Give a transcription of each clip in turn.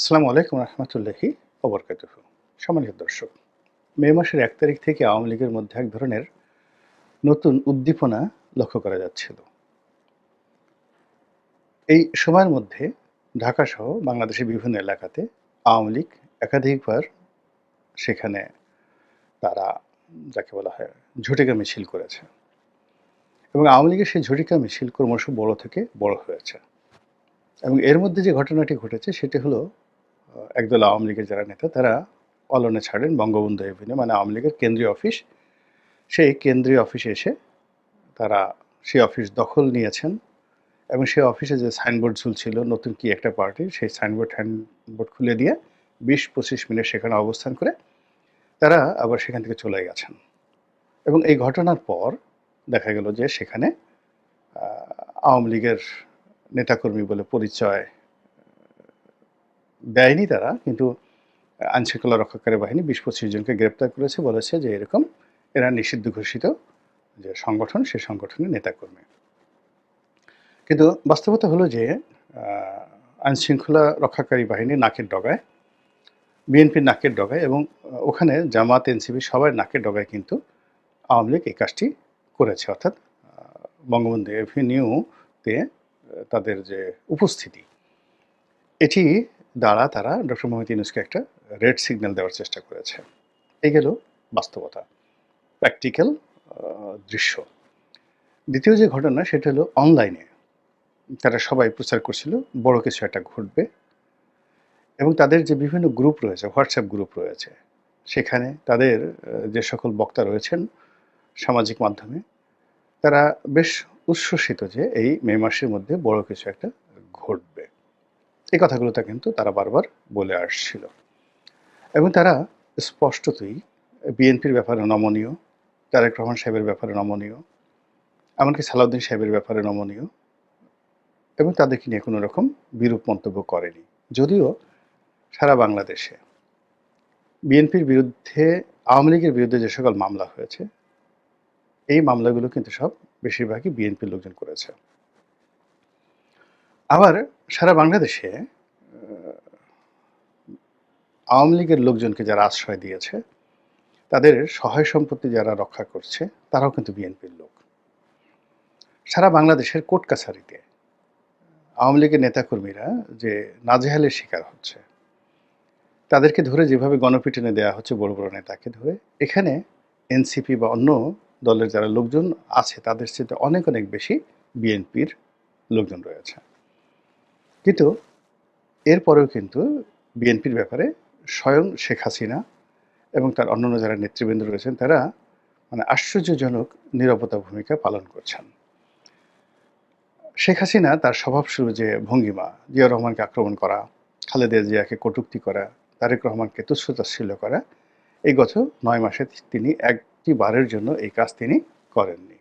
আসসালামু আলাইকুম রহমতুল্লাহি ওবরকাত সম্মানিত দর্শক, মে মাসের এক তারিখ থেকে আওয়ামী লীগের মধ্যে এক ধরনের নতুন উদ্দীপনা লক্ষ্য করা যাচ্ছিল। এই সময়ের মধ্যে ঢাকা সহ বাংলাদেশের বিভিন্ন এলাকাতে আওয়ামী লীগ একাধিকবার সেখানে তারা যাকে বলা হয় ঝটিকা মিছিল করেছে এবং আওয়ামী লীগের সেই ঝটিকা মিছিল ক্রমশ বড় থেকে বড় হয়েছে এবং এর মধ্যে যে ঘটনাটি ঘটেছে সেটি হলো একদল আওয়ামী লীগের যারা নেতা, তারা অলনে ছাড়েন বঙ্গবন্ধু এভিনিউ মানে আওয়ামী লীগের কেন্দ্রীয় অফিস, সেই কেন্দ্রীয় অফিসে এসে তারা সেই অফিস দখল নিয়েছেন এবং সেই অফিসে যে সাইনবোর্ড ঝুলছিল, নতুন কি একটা পার্টি, সেই সাইনবোর্ড হ্যান্ডবোর্ড খুলে দিয়ে বিশ পঁচিশ মিনিট সেখানে অবস্থান করে তারা আবার সেখান থেকে চলে গেছেন। এবং এই ঘটনার পর দেখা গেল যে সেখানে আওয়ামী লীগের নেতাকর্মী বলে পরিচয় দেয়নি তারা, কিন্তু আইনশৃঙ্খলা রক্ষাকারী বাহিনী বিশ পঁচিশ জনকে গ্রেপ্তার করেছে, বলেছে যে এরকম এরা নিষিদ্ধ ঘোষিত যে সংগঠন, সে সংগঠনের নেতাকর্মী। কিন্তু বাস্তবতা হলো যে আইনশৃঙ্খলা রক্ষাকারী বাহিনী নাকের ডগায়, বিএনপির নাকের ডগায় এবং ওখানে জামাত, এনসিপি সবার নাকের ডগায় কিন্তু আওয়ামী লীগ এই কাজটি করেছে। অর্থাৎ বঙ্গবন্ধু এভিনিউতে তাদের যে উপস্থিতি, এটি দ্বারা তারা ডক্টর মোহাম্মদ ইউনুসকে একটা রেড সিগন্যাল দেওয়ার চেষ্টা করেছে। এই গেল বাস্তবতা, প্র্যাকটিক্যাল দৃশ্য। দ্বিতীয় যে ঘটনা সেটা হলো অনলাইনে তারা সবাই প্রচার করছিল, বড় কিছু একটা ঘটবে এবং তাদের যে বিভিন্ন গ্রুপ রয়েছে, হোয়াটসঅ্যাপ গ্রুপ রয়েছে, সেখানে তাদের যে সকল বক্তা রয়েছেন সামাজিক মাধ্যমে, তারা বেশ উচ্ছ্বসিত যে এই মে মাসের মধ্যে বড় কিছু একটা ঘটবে। এই কথাগুলোটা কিন্তু তারা বারবার বলে আসছিল। এবং তারা স্পষ্টতই বিএনপির ব্যাপারে নমনীয়, তারেক রহমান সাহেবের ব্যাপারে নমনীয়, এমনকি সালাউদ্দিন সাহেবের ব্যাপারে নমনীয় এবং তাদেরকে নিয়ে কোনো রকম বিরূপ মন্তব্য করেনি। যদিও সারা বাংলাদেশে বিএনপির বিরুদ্ধে, আওয়ামী লীগের বিরুদ্ধে যে সকল মামলা হয়েছে, এই মামলাগুলো কিন্তু সব বেশিরভাগই বিএনপির লোকজন করেছে। আবার সারা বাংলাদেশে আওয়ামী লীগের লোকজনকে যারা আশ্রয় দিয়েছে, তাদের সহায় সম্পত্তি যারা রক্ষা করছে, তারাও কিন্তু বিএনপির লোক। সারা বাংলাদেশের কোর্ট কাছারিতে আওয়ামী লীগের নেতাকর্মীরা যে নাজেহালের শিকার হচ্ছে, তাদেরকে ধরে যেভাবে গণপিটনে দেওয়া হচ্ছে বড় বড় নেতাকে ধরে, এখানে এনসিপি বা অন্য দলের যারা লোকজন আছে, তাদের সাথে অনেক অনেক বেশি বিএনপির লোকজন রয়েছে। কিন্তু এরপরেও কিন্তু বিএনপির ব্যাপারে স্বয়ং শেখ হাসিনা এবং তার অন্যান্য যারা নেতৃবৃন্দ রয়েছেন, তারা মানে আশ্চর্যজনক নিরাপত্তা ভূমিকা পালন করছেন। শেখ হাসিনা তার স্বভাব শুরু যে ভঙ্গিমা, জিয়া রহমানকে আক্রমণ করা, খালেদা জিয়াকে কটূক্তি করা, তারেক রহমানকে তুচ্ছতাচ্ছিল্য করা, এই গত নয় মাসে তিনি একটি বারের জন্য এই কাজ তিনি করেননি।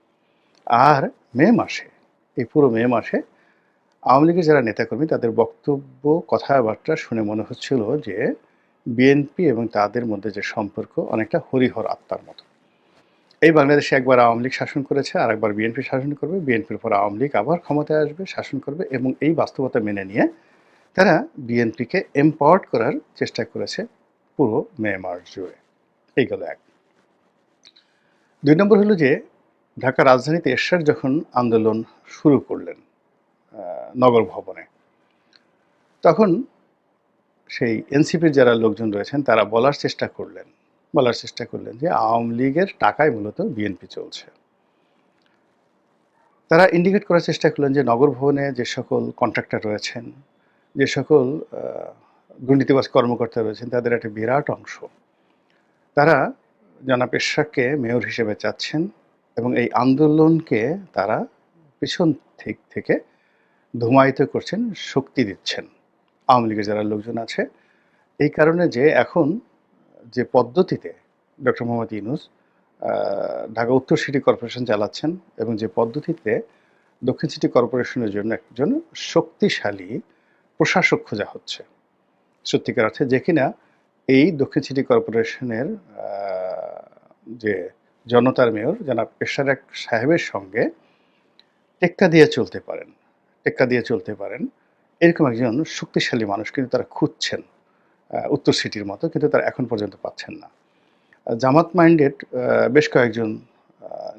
আর মে মাসে, এই পুরো মে মাসে আওয়ামী লীগের যারা নেতাকর্মী, তাদের বক্তব্য, কথাবার্তা শুনে মনে হচ্ছিল যে বিএনপি এবং তাদের মধ্যে যে সম্পর্ক অনেকটা হরিহর আত্মার মতো। এই বাংলাদেশে একবার আওয়ামী লীগ শাসন করেছে আর একবার বিএনপি শাসন করবে। বিএনপির পর আওয়ামী লীগ আবার ক্ষমতায় আসবে, শাসন করবে এবং এই বাস্তবতা মেনে নিয়ে তারা বিএনপিকে এম্পাওয়ার্ড করার চেষ্টা করেছে পুরো মে মাস জুড়ে। এই গেল এক। দুই নম্বর হলো যে ঢাকা রাজধানীতে এরশাদ যখন আন্দোলন শুরু করলেন নগর ভবনে। তখন সেই এনসিপির যারা লোকজন রয়েছেন তারা বলার চেষ্টা করলেন। বলার চেষ্টা করলেন যে আওয়ামী লীগের টাকায় মূলত বিএনপি চলছে। তারা ইন্ডিকেট করার চেষ্টা করলেন যে নগর ভবনে যে সকল কন্ট্রাক্টর রয়েছেন যে সকল আহ, দুর্নীতিবাজ কর্মকর্তা রয়েছেন তাদের একটা বিরাট অংশ। তারা জনাব এরশাদকে মেয়র হিসেবে চাচ্ছেন এবং এই আন্দোলনকে তারা পিছন থেকে ধুমায়িত করছেন, শক্তি দিচ্ছেন। আওয়ামী লীগের যারা লোকজন আছে, এই কারণে যে এখন যে পদ্ধতিতে ডক্টর মোহাম্মদ ইউনুস ঢাকা উত্তর সিটি কর্পোরেশন চালাচ্ছেন এবং যে পদ্ধতিতে দক্ষিণ সিটি কর্পোরেশনের জন্য একজন শক্তিশালী প্রশাসক খোঁজা হচ্ছে। সত্যিকার অর্থে যে কিনা এই দক্ষিণ সিটি কর্পোরেশনের যে জনতার মেয়র জনাব পেশারাক সাহেবের সঙ্গে টেক্কা দিয়ে চলতে পারেন। টেক্কা দিয়ে চলতে পারেন। এরকম একজন শক্তিশালী মানুষ কিন্তু তারা খুঁজছেন উত্তর সিটির মতো, কিন্তু তারা এখন পর্যন্ত পাচ্ছেন না। জামাত মাইন্ডেড বেশ কয়েকজন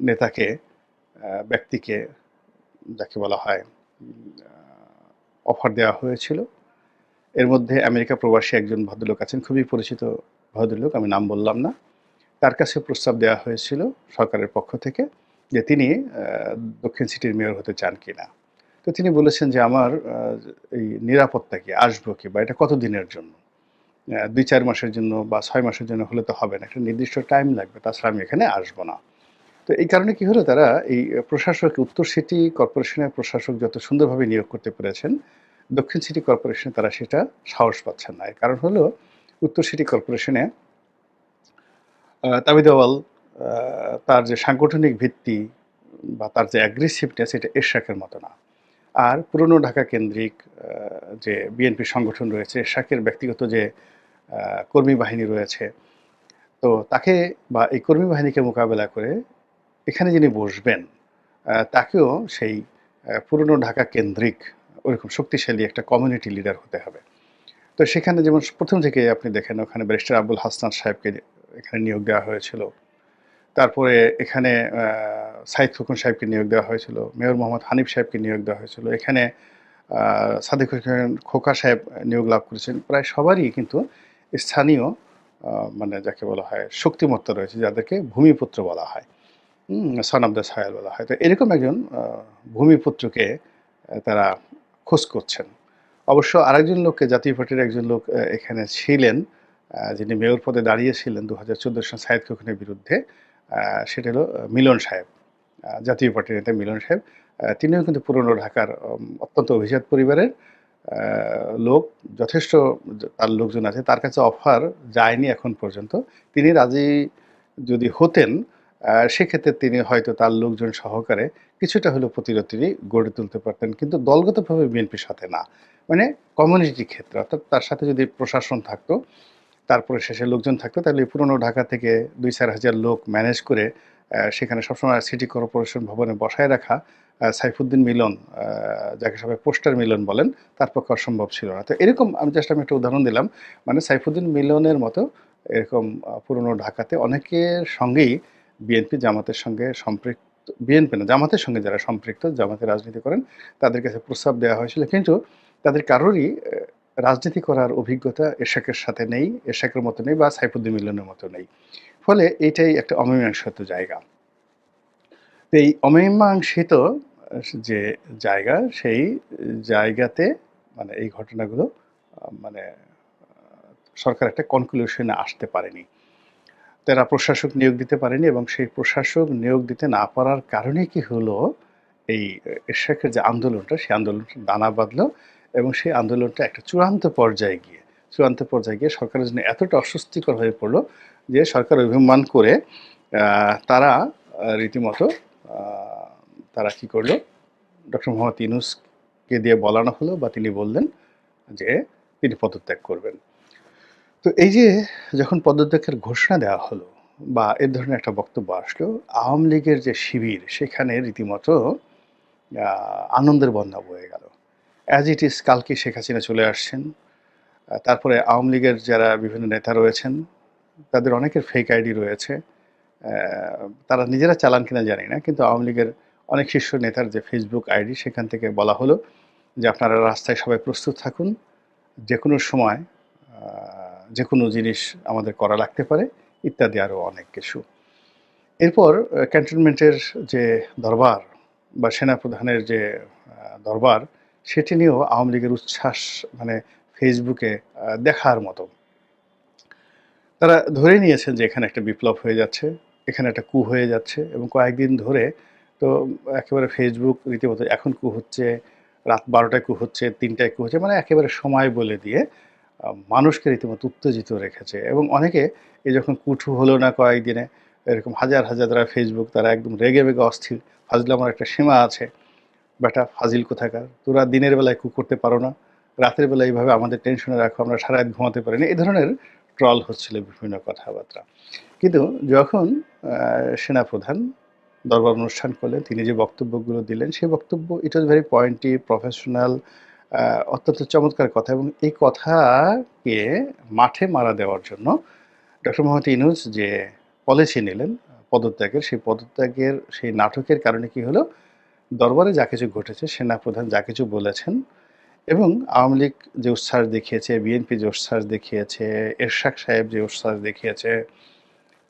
নেতাকে ব্যক্তিকে যাকে বলা হয় অফার দেওয়া হয়েছিল। এর মধ্যে আমেরিকা প্রবাসী একজন ভদ্রলোক আছেন, খুবই পরিচিত ভদ্রলোক, আমি নাম বললাম না। তার কাছে প্রস্তাব দেওয়া হয়েছিল সরকারের পক্ষ থেকে যে তিনি দক্ষিণ সিটির মেয়র হতে চান কিনা। তো তিনি বলেছেন যে আমার এই নিরাপত্তা কি আসব কি বা এটা কত দিনের জন্য দুই চার মাসের জন্য বা ছয় মাসের জন্য হলে তো হবে না একটা নির্দিষ্ট টাইম লাগবে তাছাড়া আমি এখানে আসব না। তো এই কারণে কি হলো তারা এই প্রশাসক উত্তর সিটি কর্পোরেশনের প্রশাসক যত সুন্দরভাবে নিয়োগ করতে পেরেছেন দক্ষিণ সিটি কর্পোরেশনে তারা সেটা সাহস পাচ্ছেন না। এর কারণ হলো উত্তর সিটি কর্পোরেশনে আহ, তাবিদ আওয়াল আহ, তার যে সাংগঠনিক ভিত্তি বা তার যে অ্যাগ্রেসিভনেস এটা এরশাকের মতো না। আর পুরনো ঢাকা কেন্দ্রিক যে বিএনপি সংগঠন রয়েছে এরশাকের ব্যক্তিগত যে কর্মী বাহিনী রয়েছে, তো তাকে বা এই কর্মী বাহিনীকে মোকাবেলা করে এখানে যিনি বসবেন তাকেও সেই পুরনো ঢাকা কেন্দ্রিক ওরকম শক্তিশালী একটা কমিউনিটি লিডার হতে হবে। তো সেখানে যেমন প্রথম থেকে আপনি দেখেন, ওখানে ব্যারিস্টার আবুল হাসনান সাহেবকে এখানে নিয়োগ দেওয়া হয়েছিল। তারপরে এখানে সাইদ ফুকুন সাহেবকে নিয়োগ দেওয়া হয়েছিল, মেয়র মোহাম্মদ হানিফ সাহেবকে নিয়োগ দেওয়া হয়েছিল। এখানে সাদিক হোসেন খোকা সাহেব নিয়োগ লাভ করেছেন। প্রায় সবারই কিন্তু স্থানীয় মানে যাকে বলা হয়, শক্তিমত্তা রয়েছে, যাদেরকে ভূমিপুত্র বলা হয়। সন অফ দ্য সয়েল বলা হয়। তো এরকম একজন ভূমিপুত্রকে তারা খোঁজ করছেন। অবশ্য আরেকজন লোককে, জাতীয় পার্টির একজন লোক এখানে ছিলেন যিনি মেয়র পদে দাঁড়িয়েছিলেন দু হাজার চোদ্দ সাল সাইদ খোকনের বিরুদ্ধে। সেটা হলো মিলন সাহেব জাতীয় পার্টির নেতা মিলন সাহেব। তিনিও কিন্তু পুরনো ঢাকার অত্যন্ত অভিজাত পরিবারের লোক, যথেষ্ট তার লোকজন আছে, তার কাছে অফার যায়নি এখন পর্যন্ত। তিনি রাজি যদি হতেন সেক্ষেত্রে তিনি হয়তো তার লোকজন সহকারে কিছুটা হলেও প্রতিরোধ তিনি গড়ে তুলতে পারতেন, কিন্তু দলগতভাবে বিএনপির সাথে না। মানে কমিউনিটি ক্ষেত্রে, অর্থাৎ তার সাথে যদি প্রশাসন থাকতো তারপরে শেষে লোকজন থাকতো, তাহলে পুরনো ঢাকা থেকে দুই চার হাজার লোক ম্যানেজ করে সেখানে সবসময় সিটি কর্পোরেশন ভবনে বসায় রাখা সাইফুদ্দিন মিলন যাকে সবাই পোস্টার মিলন বলেন, তার পক্ষে অসম্ভব ছিল না। তো এরকম আমি জাস্ট আমি একটা উদাহরণ দিলাম মানে সাইফুদ্দিন মিলনের মতো এরকম পুরনো ঢাকাতে অনেকের সঙ্গেই বিএনপি জামাতের সঙ্গে সম্পৃক্ত বিএনপি না, জামাতের সঙ্গে যারা সম্পৃক্ত জামাতে রাজনীতি করেন, তাদের কাছে প্রস্তাব দেওয়া হয়েছিল। কিন্তু তাদের কারোরই রাজনীতি করার অভিজ্ঞতা এশাকের সাথে নেই, এশাকের মতো নেই বা সাইফুদ্দিন মিলনের মতো নেই। ফলে এটাই একটা অমীমাংসিত জায়গা। এই অমীমাংসিত যে জায়গা, সেই জায়গাতে মানে এই ঘটনাগুলো মানে সরকার একটা কনক্লুশনে আসতে পারেনি। তারা প্রশাসক নিয়োগ দিতে পারেনি এবং সেই প্রশাসক নিয়োগ দিতে না পারার কারণে কি হলো, এই এরশাকের যে আন্দোলনটা, সেই আন্দোলনটা দানা বাঁধলো এবং সেই আন্দোলনটা একটা চূড়ান্ত পর্যায়ে গিয়ে, চূড়ান্ত পর্যায়ে গিয়ে সরকারের জন্য এতটা অস্বস্তিকর হয়ে পড়ল যে সরকার অভিমান করে তারা রীতিমতো তারা কি করল? ডক্টর মোহাম্মদ ইউনুসকে দিয়ে বলানো হলো বা তিনি বললেন যে তিনি পদত্যাগ করবেন। তো এই যে যখন পদত্যাগের ঘোষণা দেওয়া হলো বা এ ধরনের একটা বক্তব্য আসলো, আওয়ামী লীগের যে শিবির, সেখানে রীতিমতো আনন্দের বন্যা বয়ে গেল। অ্যাজ ইট ইজ কালকে শেখ হাসিনা চলে আসছেন। তারপরে আওয়ামী লীগের যারা বিভিন্ন নেতা রয়েছেন, তাদের অনেকের ফেক আইডি রয়েছে। তারা নিজেরা চালান কিনা জানি না, কিন্তু আওয়ামী লীগের অনেক শীর্ষ নেতার যে ফেসবুক আইডি সেখান থেকে বলা হলো যে আপনারা রাস্তায় সবাই প্রস্তুত থাকুন। যে কোনো সময় যে কোনো জিনিস আমাদের করা লাগতে পারে, ইত্যাদি আরও অনেক কিছু। এরপর ক্যান্টনমেন্টের যে দরবার বা সেনাপ্রধানের যে দরবার সেটি নিয়েও আওয়ামী লীগের উচ্ছ্বাস মানে ফেসবুকে দেখার মতো। তারা ধরে নিয়েছেন যে এখানে একটা বিপ্লব হয়ে যাচ্ছে, এখানে একটা কু হয়ে যাচ্ছে এবং কয়েকদিন ধরে তো একেবারে ফেসবুক রীতিমতো এখন কু হচ্ছে, রাত বারোটায় কু হচ্ছে, তিনটায় কু হচ্ছে মানে একেবারে সময় বলে দিয়ে মানুষকে রীতিমতো উত্তেজিত রেখেছে এবং অনেকে এই যখন কুঠু হলো না কয়েকদিনে, এরকম হাজার হাজার তারা ফেসবুক, তারা একদম রেগে বেগে অস্থির ফাজলে আমার একটা সীমা আছে। বেটা, ফাজিল কোথাকার? তোরা দিনের বেলায় কু করতে পারো না, রাতের বেলা এইভাবে আমাদের টেনশনে রাখো, আমরা সারা রাত ঘুমাতে পারি এই ধরনের ট্রল হচ্ছিল বিভিন্ন কথাবার্তা। কিন্তু যখন সেনাপ্রধান দরবার অনুষ্ঠান করলেন, তিনি যে বক্তব্যগুলো দিলেন, সেই বক্তব্য it was very pointy professional অত্যন্ত চমৎকার কথা এবং এই কথাকে মাঠে মারা দেওয়ার জন্য ডক্টর মোহাম্মদ ইনুস যে পলিসি নিলেন, পদত্যাগের, সেই পদত্যাগের, সেই নাটকের কারণে কি হলো? দরবারে যা কিছু ঘটেছে, সেনাপ্রধান যা কিছু বলেছেন এবং আওয়ামী লীগ যে উচ্ছ্বাস দেখিয়েছে বিএনপি যে উচ্ছ্বাস দেখিয়েছে, এরশাক সাহেব যে উচ্ছ্বাস দেখিয়েছে,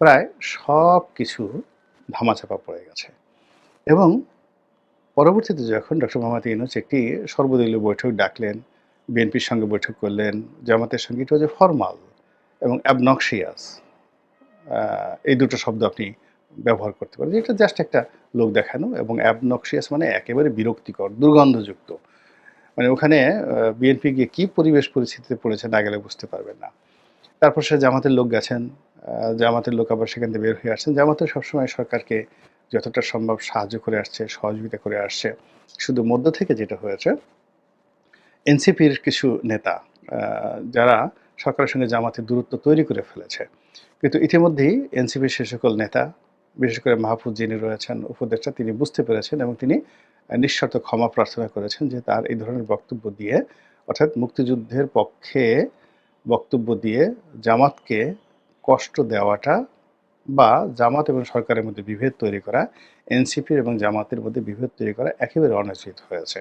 প্রায় সব কিছু ধামাচাপা পড়ে গেছে। এবং পরবর্তীতে যখন ডক্টর মোহাম্মদ ইউনুস একটি সর্বদলীয় বৈঠক ডাকলেন বিএনপির সঙ্গে বৈঠক করলেন, জামাতের সঙ্গে এটা যে ফর্মাল এবং অ্যাবনক্সিয়াস এই দুটো শব্দ আপনি ব্যবহার করতে পারে। এটা জাস্ট একটা লোক দেখানো এবং অ্যাবনক্সিয়াস মানে একেবারে বিরক্তিকর, দুর্গন্ধযুক্ত। মানে ওখানে বিএনপি গিয়ে কী পরিবেশ পরিস্থিতিতে পড়েছে না গেলে বুঝতে পারবেন না। তারপর সে জামাতের লোক গেছেন জামাতের লোক আবার সেখান থেকে বের হয়ে আসছেন। জামাতের সবসময় সরকারকে যতটা সম্ভব সাহায্য করে আসছে, সহযোগিতা করে আসছে। শুধু মধ্য থেকে যেটা হয়েছে এনসিপির কিছু নেতা যারা সরকারের সঙ্গে জামাতের দূরত্ব তৈরি করে ফেলেছে। কিন্তু ইতিমধ্যেই এনসিপির সে সকল নেতা বিশেষ করে মাহফুজ যিনি রয়েছেন, উপদেষ্টা, তিনি বুঝতে পেরেছেন এবং তিনি নিঃশর্ত ক্ষমা প্রার্থনা করেছেন যে তার এই ধরনের বক্তব্য দিয়ে, অর্থাৎ মুক্তিযুদ্ধের পক্ষে বক্তব্য দিয়ে জামাতকে কষ্ট দেওয়াটা বা জামাত এবং সরকারের মধ্যে বিভেদ তৈরি করা এনসিপির এবং জামাতের মধ্যে বিভেদ তৈরি করা একেবারে অনুচিত হয়েছে।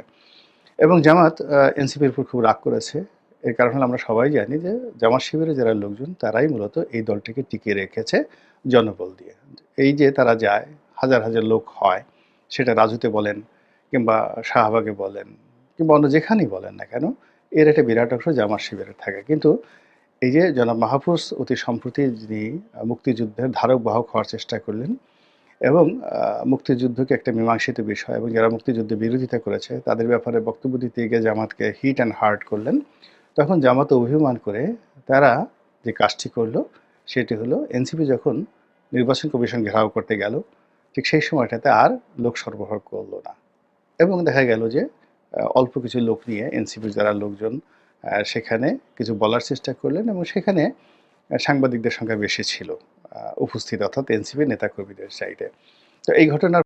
এবং জামাত এনসিপির উপর খুব রাগ করেছে। এর কারণ হলো আমরা সবাই জানি যে জামাত শিবিরে যারা লোকজন, তারাই মূলত এই দলটিকে টিকিয়ে রেখেছে জনবল দিয়ে। এই যে তারা যায়, হাজার হাজার লোক হয়, সেটা রাজুতে বলেন কিংবা শাহবাগে বলেন কিংবা অন্য যেখানেই বলেন না কেন, এর একটা বিরাট অংশ জামাত শিবিরে থাকে। কিন্তু এই যে জনাব মাহফুজ অতি সম্প্রতি যিনি মুক্তিযুদ্ধের ধারক বাহক হওয়ার চেষ্টা করলেন এবং মুক্তিযুদ্ধকে একটা মীমাংসিত বিষয় এবং যারা মুক্তিযুদ্ধে বিরোধিতা করেছে, তাদের ব্যাপারে বক্তব্য দিতে গিয়ে জামাতকে হিট অ্যান্ড হার্ট করলেন। তখন জামাত অভিমান করে তারা যে কাজটি করল, সেটি হলো এনসিপি যখন নির্বাচন কমিশন ঘেরাও করতে গেল, ঠিক সেই সময়টাতে আর লোক সরবরাহ করল না। এবং দেখা গেল যে অল্প কিছু লোক নিয়ে এনসিপির যারা লোকজন সেখানে কিছু বলার চেষ্টা করলেন এবং সেখানে সাংবাদিকদের সংখ্যা বেশি ছিল উপস্থিত অর্থাৎ এনসিপি নেতাকর্মীদের সাইডে তো এই ঘটনার